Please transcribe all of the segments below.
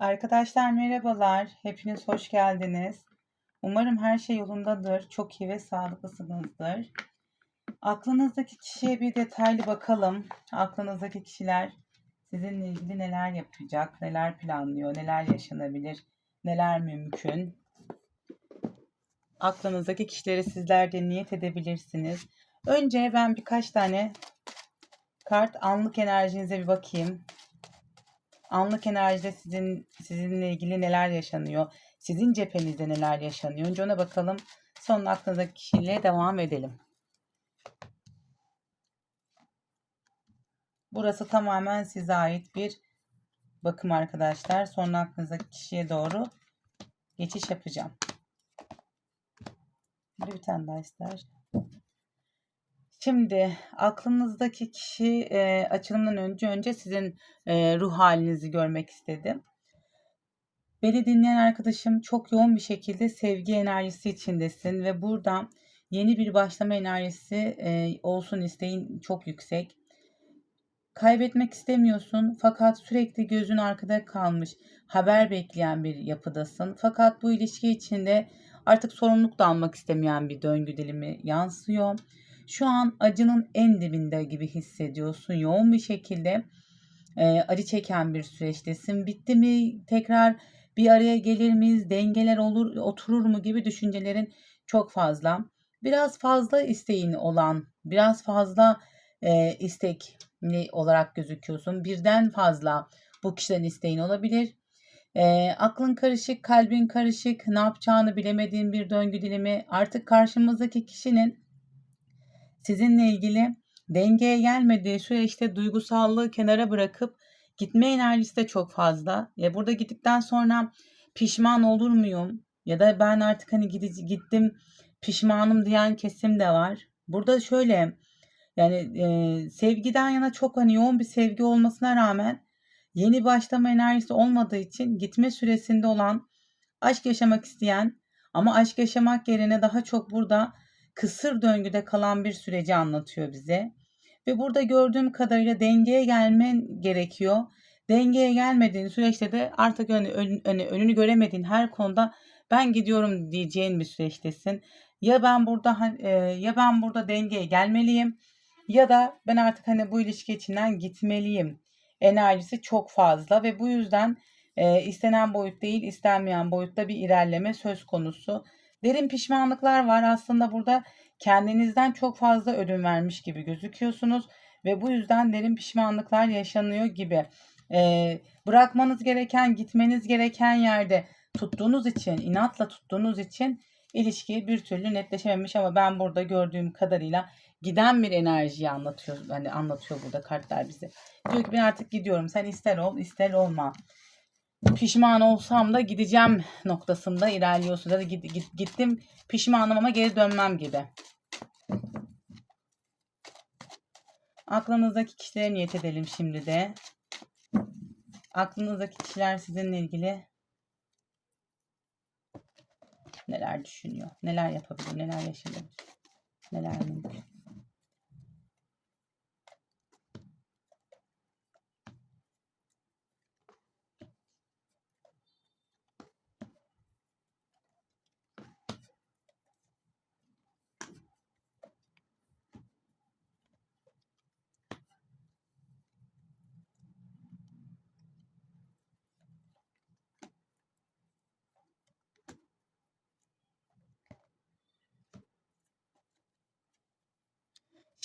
Arkadaşlar merhabalar. Hepiniz hoş geldiniz. Umarım her şey yolundadır. Çok iyi ve sağlıklısınızdır. Aklınızdaki kişiye bir detaylı bakalım. Aklınızdaki kişiler sizinle ilgili neler yapacak, neler planlıyor, neler yaşanabilir, neler mümkün. Aklınızdaki kişileri sizler de niyet edebilirsiniz. Önce ben birkaç tane kart anlık enerjinize bir bakayım. Anlık enerjide sizin sizinle ilgili neler yaşanıyor? Sizin cephenizde neler yaşanıyor? Önce ona bakalım. Sonra aklınızdaki kişiyle devam edelim. Burası tamamen size ait bir bakım arkadaşlar. Sonra aklınızdaki kişiye doğru geçiş yapacağım. Bir, bir tane daha ister. Şimdi aklınızdaki kişi e, açılımdan önce önce sizin e, ruh halinizi görmek istedim. Beni dinleyen arkadaşım çok yoğun bir şekilde sevgi enerjisi içindesin ve burada yeni bir başlama enerjisi e, olsun isteğin çok yüksek. Kaybetmek istemiyorsun fakat sürekli gözün arkada kalmış, haber bekleyen bir yapıdasın. Fakat bu ilişki içinde artık sorumluluk da almak istemeyen bir döngü dilimi yansıyor şu an acının en dibinde gibi hissediyorsun. Yoğun bir şekilde e, acı çeken bir süreçtesin. Bitti mi? Tekrar bir araya gelir miyiz? Dengeler olur, oturur mu gibi düşüncelerin çok fazla. Biraz fazla isteğin olan, biraz fazla e, istekli olarak gözüküyorsun. Birden fazla bu kişiden isteğin olabilir. E, aklın karışık, kalbin karışık, ne yapacağını bilemediğin bir döngü dilimi. Artık karşımızdaki kişinin sizinle ilgili dengeye gelmediği süreçte duygusallığı kenara bırakıp gitme enerjisi de çok fazla. Ya burada gittikten sonra pişman olur muyum? Ya da ben artık hani gittim pişmanım diyen kesim de var. Burada şöyle yani e, sevgiden yana çok hani yoğun bir sevgi olmasına rağmen yeni başlama enerjisi olmadığı için gitme süresinde olan aşk yaşamak isteyen ama aşk yaşamak yerine daha çok burada kısır döngüde kalan bir süreci anlatıyor bize. Ve burada gördüğüm kadarıyla dengeye gelmen gerekiyor. Dengeye gelmediğin süreçte de artık hani ön, hani önünü göremediğin her konuda ben gidiyorum diyeceğin bir süreçtesin. Ya ben burada e, ya ben burada dengeye gelmeliyim ya da ben artık hani bu ilişki içinden gitmeliyim. Enerjisi çok fazla ve bu yüzden e, istenen boyut değil istenmeyen boyutta bir ilerleme söz konusu. Derin pişmanlıklar var. Aslında burada kendinizden çok fazla ödün vermiş gibi gözüküyorsunuz ve bu yüzden derin pişmanlıklar yaşanıyor gibi. Ee, bırakmanız gereken, gitmeniz gereken yerde tuttuğunuz için, inatla tuttuğunuz için ilişki bir türlü netleşememiş ama ben burada gördüğüm kadarıyla giden bir enerjiyi anlatıyor. Hani anlatıyor burada kartlar bize. Diyor ki ben artık gidiyorum. Sen ister ol, ister olma pişman olsam da gideceğim noktasında ilerliyorsun. Ya da git, git, gittim pişmanım ama geri dönmem gibi. Aklınızdaki kişilere niyet edelim şimdi de. Aklınızdaki kişiler sizinle ilgili neler düşünüyor? Neler yapabilir? Neler yaşayabilir? Neler mümkün?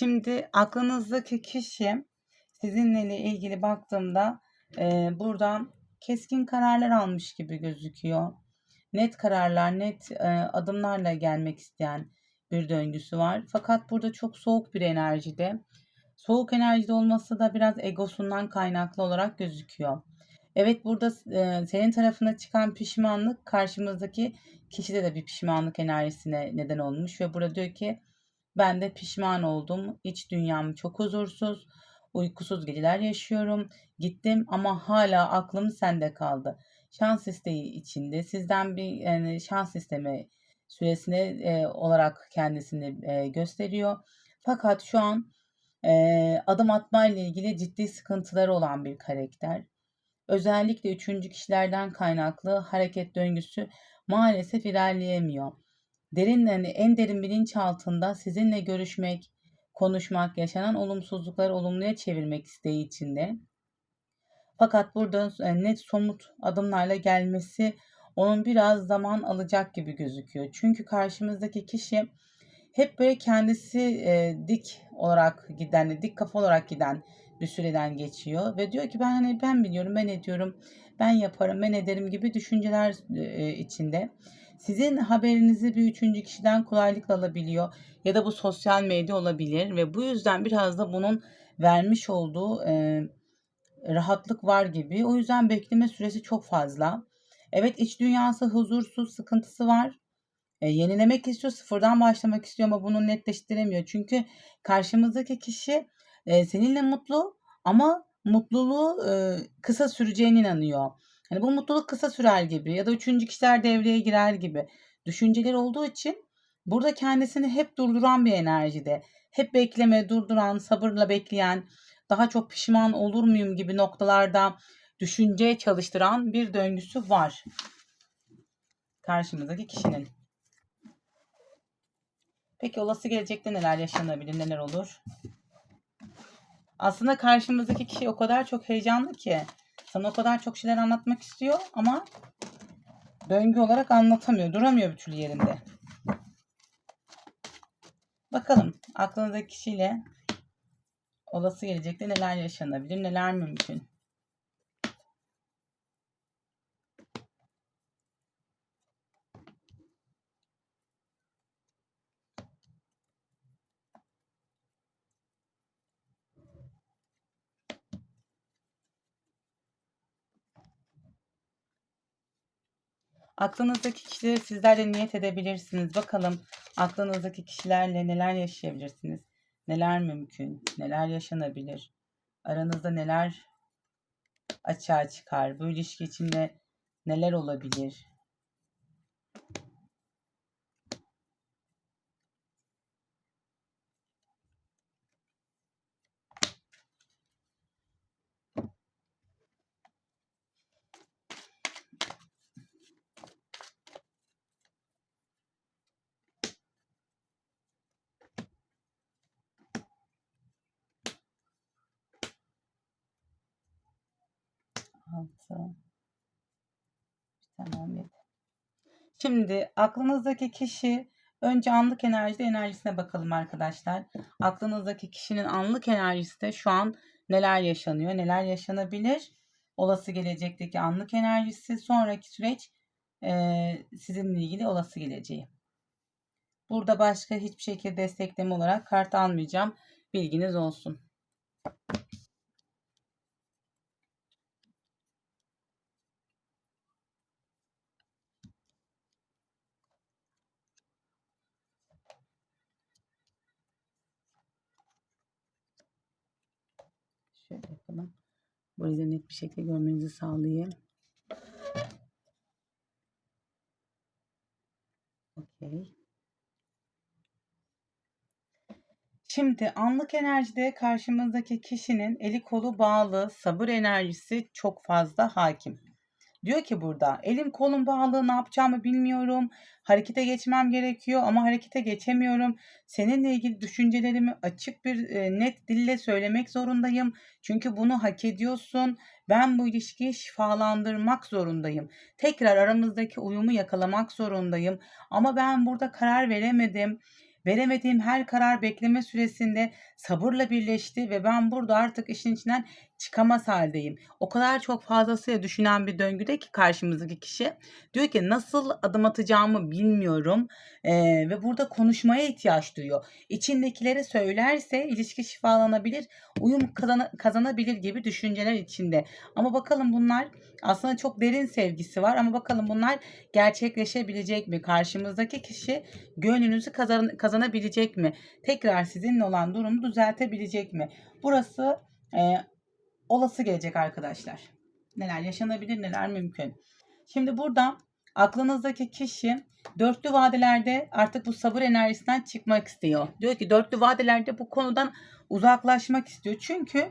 Şimdi aklınızdaki kişi sizinle ilgili baktığımda e, buradan keskin kararlar almış gibi gözüküyor. Net kararlar, net e, adımlarla gelmek isteyen bir döngüsü var. Fakat burada çok soğuk bir enerjide. Soğuk enerjide olması da biraz egosundan kaynaklı olarak gözüküyor. Evet burada e, senin tarafına çıkan pişmanlık karşımızdaki kişide de bir pişmanlık enerjisine neden olmuş ve burada diyor ki ben de pişman oldum. İç dünyam çok huzursuz. Uykusuz geceler yaşıyorum. Gittim ama hala aklım sende kaldı. Şans isteği içinde sizden bir yani şans isteme süresine e, olarak kendisini e, gösteriyor. Fakat şu an e, adım atma ile ilgili ciddi sıkıntıları olan bir karakter. Özellikle üçüncü kişilerden kaynaklı hareket döngüsü maalesef ilerleyemiyor. Derin yani en derin bilinç altında sizinle görüşmek, konuşmak, yaşanan olumsuzlukları olumluya çevirmek isteği içinde. Fakat burada e, net somut adımlarla gelmesi onun biraz zaman alacak gibi gözüküyor. Çünkü karşımızdaki kişi hep böyle kendisi e, dik olarak giden, dik kafa olarak giden bir süreden geçiyor ve diyor ki ben hani ben biliyorum, ben ediyorum, ben yaparım, ben ederim gibi düşünceler e, içinde. Sizin haberinizi bir üçüncü kişiden kolaylıkla alabiliyor ya da bu sosyal medya olabilir ve bu yüzden biraz da bunun vermiş olduğu e, rahatlık var gibi. O yüzden bekleme süresi çok fazla. Evet iç dünyası huzursuz, sıkıntısı var. E, yenilemek istiyor, sıfırdan başlamak istiyor ama bunu netleştiremiyor. Çünkü karşımızdaki kişi e, seninle mutlu ama mutluluğu e, kısa süreceğine inanıyor. Hani bu mutluluk kısa sürer gibi ya da üçüncü kişiler devreye girer gibi düşünceler olduğu için burada kendisini hep durduran bir enerjide. Hep bekleme, durduran, sabırla bekleyen, daha çok pişman olur muyum gibi noktalarda düşünceye çalıştıran bir döngüsü var. Karşımızdaki kişinin. Peki olası gelecekte neler yaşanabilir, neler olur? Aslında karşımızdaki kişi o kadar çok heyecanlı ki sana o kadar çok şeyler anlatmak istiyor ama döngü olarak anlatamıyor, duramıyor bir türlü yerinde. Bakalım aklınızdaki kişiyle olası gelecekte neler yaşanabilir, neler mümkün? Aklınızdaki kişileri sizler de niyet edebilirsiniz. Bakalım aklınızdaki kişilerle neler yaşayabilirsiniz? Neler mümkün? Neler yaşanabilir? Aranızda neler açığa çıkar? Bu ilişki içinde neler olabilir? Altı. Tamam yedi. Şimdi aklınızdaki kişi önce anlık enerjide enerjisine bakalım arkadaşlar. Aklınızdaki kişinin anlık enerjisi de şu an neler yaşanıyor, neler yaşanabilir? Olası gelecekteki anlık enerjisi, sonraki süreç e, sizinle ilgili olası geleceği. Burada başka hiçbir şekilde destekleme olarak kart almayacağım. Bilginiz olsun. Şöyle yapalım. Burayı da net bir şekilde görmenizi sağlayayım. Okey. Şimdi anlık enerjide karşımızdaki kişinin eli kolu bağlı, sabır enerjisi çok fazla hakim. Diyor ki burada elim kolum bağlı ne yapacağımı bilmiyorum. Harekete geçmem gerekiyor ama harekete geçemiyorum. Seninle ilgili düşüncelerimi açık bir e, net dille söylemek zorundayım. Çünkü bunu hak ediyorsun. Ben bu ilişkiyi şifalandırmak zorundayım. Tekrar aramızdaki uyumu yakalamak zorundayım. Ama ben burada karar veremedim. Veremediğim her karar bekleme süresinde sabırla birleşti ve ben burada artık işin içinden çıkamaz haldeyim. O kadar çok fazlasıyla düşünen bir döngüde ki karşımızdaki kişi diyor ki nasıl adım atacağımı bilmiyorum ee, ve burada konuşmaya ihtiyaç duyuyor. İçindekileri söylerse ilişki şifalanabilir, uyum kazana, kazanabilir gibi düşünceler içinde. Ama bakalım bunlar aslında çok derin sevgisi var ama bakalım bunlar gerçekleşebilecek mi? Karşımızdaki kişi gönlünüzü kazan, kazanabilecek mi? Tekrar sizinle olan durumu düzeltebilecek mi? Burası olası gelecek arkadaşlar. Neler yaşanabilir, neler mümkün. Şimdi burada aklınızdaki kişi dörtlü vadelerde artık bu sabır enerjisinden çıkmak istiyor. Diyor ki dörtlü vadelerde bu konudan uzaklaşmak istiyor. Çünkü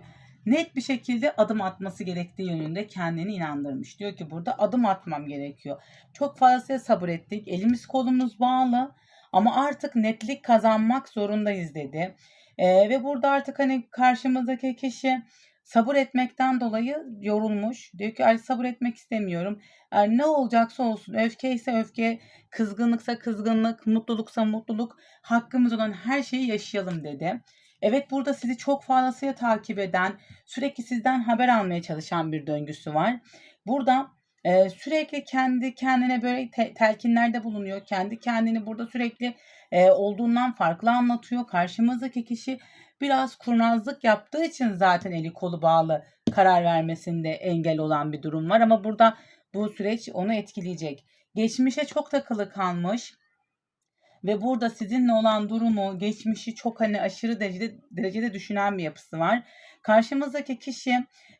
net bir şekilde adım atması gerektiği yönünde kendini inandırmış. Diyor ki burada adım atmam gerekiyor. Çok fazla sabır ettik. Elimiz kolumuz bağlı ama artık netlik kazanmak zorundayız dedi. Ee, ve burada artık hani karşımızdaki kişi sabır etmekten dolayı yorulmuş. Diyor ki "Ay, sabır etmek istemiyorum. Yani ne olacaksa olsun. Öfke ise öfke, kızgınlıksa kızgınlık, mutluluksa mutluluk. Hakkımız olan her şeyi yaşayalım dedi. Evet burada sizi çok fazlasıyla takip eden, sürekli sizden haber almaya çalışan bir döngüsü var. Burada e, sürekli kendi kendine böyle te- telkinlerde bulunuyor. Kendi kendini burada sürekli e, olduğundan farklı anlatıyor. Karşımızdaki kişi biraz kurnazlık yaptığı için zaten eli kolu bağlı karar vermesinde engel olan bir durum var. Ama burada bu süreç onu etkileyecek. Geçmişe çok takılı kalmış ve burada sizinle olan durumu, geçmişi çok hani aşırı derecede, derecede düşünen bir yapısı var. Karşımızdaki kişi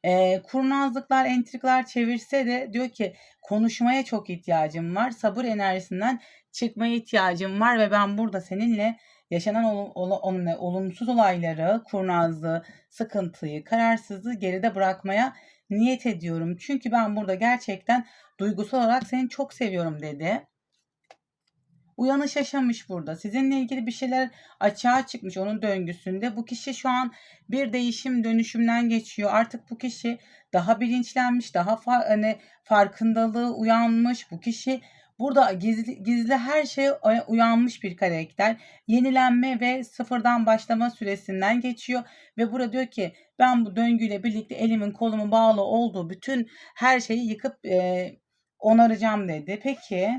e, kurnazlıklar, entrikler çevirse de diyor ki konuşmaya çok ihtiyacım var. Sabır enerjisinden çıkmaya ihtiyacım var ve ben burada seninle yaşanan ol, ol, ol, olumsuz olayları, kurnazlığı, sıkıntıyı, kararsızlığı geride bırakmaya niyet ediyorum. Çünkü ben burada gerçekten duygusal olarak seni çok seviyorum dedi. Uyanış yaşamış burada. Sizinle ilgili bir şeyler açığa çıkmış onun döngüsünde. Bu kişi şu an bir değişim dönüşümden geçiyor. Artık bu kişi daha bilinçlenmiş, daha fa- hani farkındalığı uyanmış. Bu kişi burada gizli, gizli her şeye uyanmış bir karakter. Yenilenme ve sıfırdan başlama süresinden geçiyor ve burada diyor ki ben bu döngüyle birlikte elimin kolumun bağlı olduğu bütün her şeyi yıkıp e, onaracağım dedi. Peki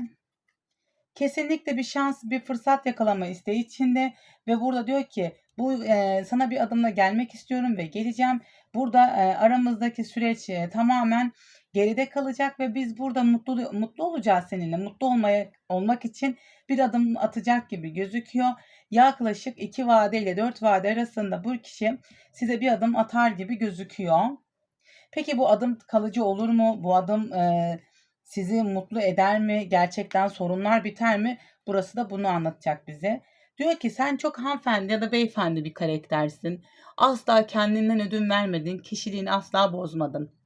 kesinlikle bir şans, bir fırsat yakalama isteği içinde ve burada diyor ki bu e, sana bir adımla gelmek istiyorum ve geleceğim. Burada e, aramızdaki süreç e, tamamen geride kalacak ve biz burada mutlu mutlu olacağız seninle. Mutlu olmaya olmak için bir adım atacak gibi gözüküyor. Yaklaşık iki vade ile dört vade arasında bu kişi size bir adım atar gibi gözüküyor. Peki bu adım kalıcı olur mu? Bu adım e, sizi mutlu eder mi? Gerçekten sorunlar biter mi? Burası da bunu anlatacak bize. Diyor ki sen çok hanımefendi ya da beyefendi bir karaktersin. Asla kendinden ödün vermedin. Kişiliğini asla bozmadın.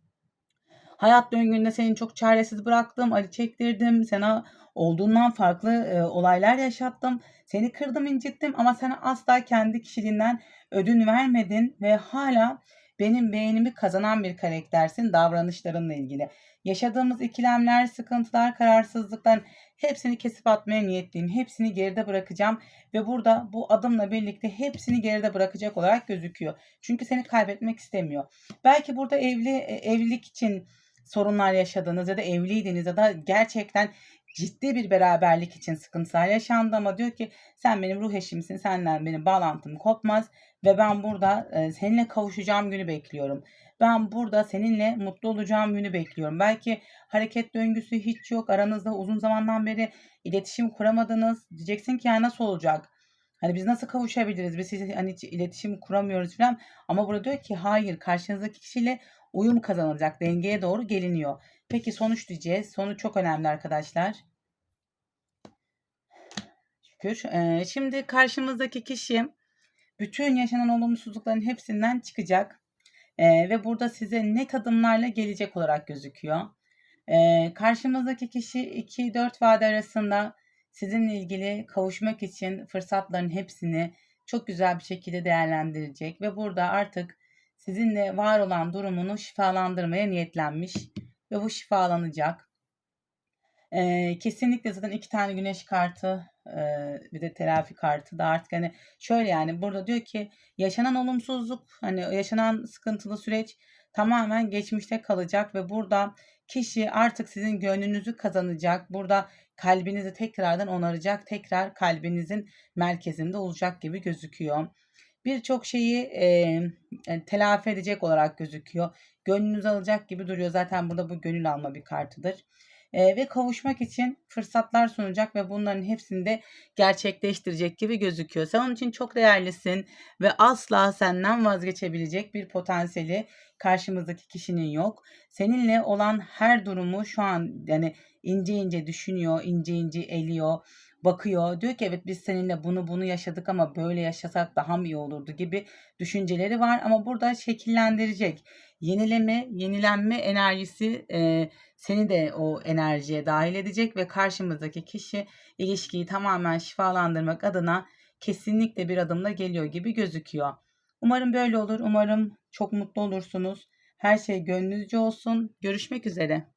Hayat döngünde seni çok çaresiz bıraktım, acı çektirdim, sana olduğundan farklı e, olaylar yaşattım. Seni kırdım, incittim ama sen asla kendi kişiliğinden ödün vermedin ve hala benim beğenimi kazanan bir karaktersin davranışlarınla ilgili. Yaşadığımız ikilemler, sıkıntılar, kararsızlıklar hepsini kesip atmaya niyetliyim. Hepsini geride bırakacağım ve burada bu adımla birlikte hepsini geride bırakacak olarak gözüküyor. Çünkü seni kaybetmek istemiyor. Belki burada evli e, evlilik için sorunlar yaşadınız ya da evliydiniz ya da gerçekten ciddi bir beraberlik için sıkıntılar yaşandı ama diyor ki sen benim ruh eşimsin, senden benim bağlantım kopmaz ve ben burada e, seninle kavuşacağım günü bekliyorum. Ben burada seninle mutlu olacağım günü bekliyorum. Belki hareket döngüsü hiç yok. Aranızda uzun zamandan beri iletişim kuramadınız. Diyeceksin ki ya nasıl olacak? Hani biz nasıl kavuşabiliriz? Biz hani hiç iletişim kuramıyoruz falan. Ama burada diyor ki hayır karşınızdaki kişiyle uyum kazanılacak. Dengeye doğru geliniyor. Peki sonuç diyeceğiz. Sonuç çok önemli arkadaşlar. Şükür. Ee, şimdi karşımızdaki kişi bütün yaşanan olumsuzlukların hepsinden çıkacak. Ee, ve burada size net adımlarla gelecek olarak gözüküyor. Ee, karşımızdaki kişi 2-4 vade arasında sizinle ilgili kavuşmak için fırsatların hepsini çok güzel bir şekilde değerlendirecek ve burada artık sizinle var olan durumunu şifalandırmaya niyetlenmiş ve bu şifalanacak. Ee, kesinlikle zaten iki tane güneş kartı e, bir de terafi kartı da artık hani şöyle yani burada diyor ki yaşanan olumsuzluk hani yaşanan sıkıntılı süreç tamamen geçmişte kalacak ve burada kişi artık sizin gönlünüzü kazanacak. Burada kalbinizi tekrardan onaracak. Tekrar kalbinizin merkezinde olacak gibi gözüküyor. Birçok şeyi e, telafi edecek olarak gözüküyor. Gönlünüzü alacak gibi duruyor. Zaten burada bu gönül alma bir kartıdır e, ve kavuşmak için fırsatlar sunacak ve bunların hepsini de gerçekleştirecek gibi gözüküyor. Sen onun için çok değerlisin ve asla senden vazgeçebilecek bir potansiyeli karşımızdaki kişinin yok. Seninle olan her durumu şu an yani ince ince düşünüyor, ince ince eliyor. Bakıyor. Diyor ki evet biz seninle bunu bunu yaşadık ama böyle yaşasak daha mı iyi olurdu gibi düşünceleri var. Ama burada şekillendirecek. Yenileme, yenilenme enerjisi e, seni de o enerjiye dahil edecek ve karşımızdaki kişi ilişkiyi tamamen şifalandırmak adına kesinlikle bir adımla geliyor gibi gözüküyor. Umarım böyle olur. Umarım çok mutlu olursunuz. Her şey gönlünüzce olsun. Görüşmek üzere.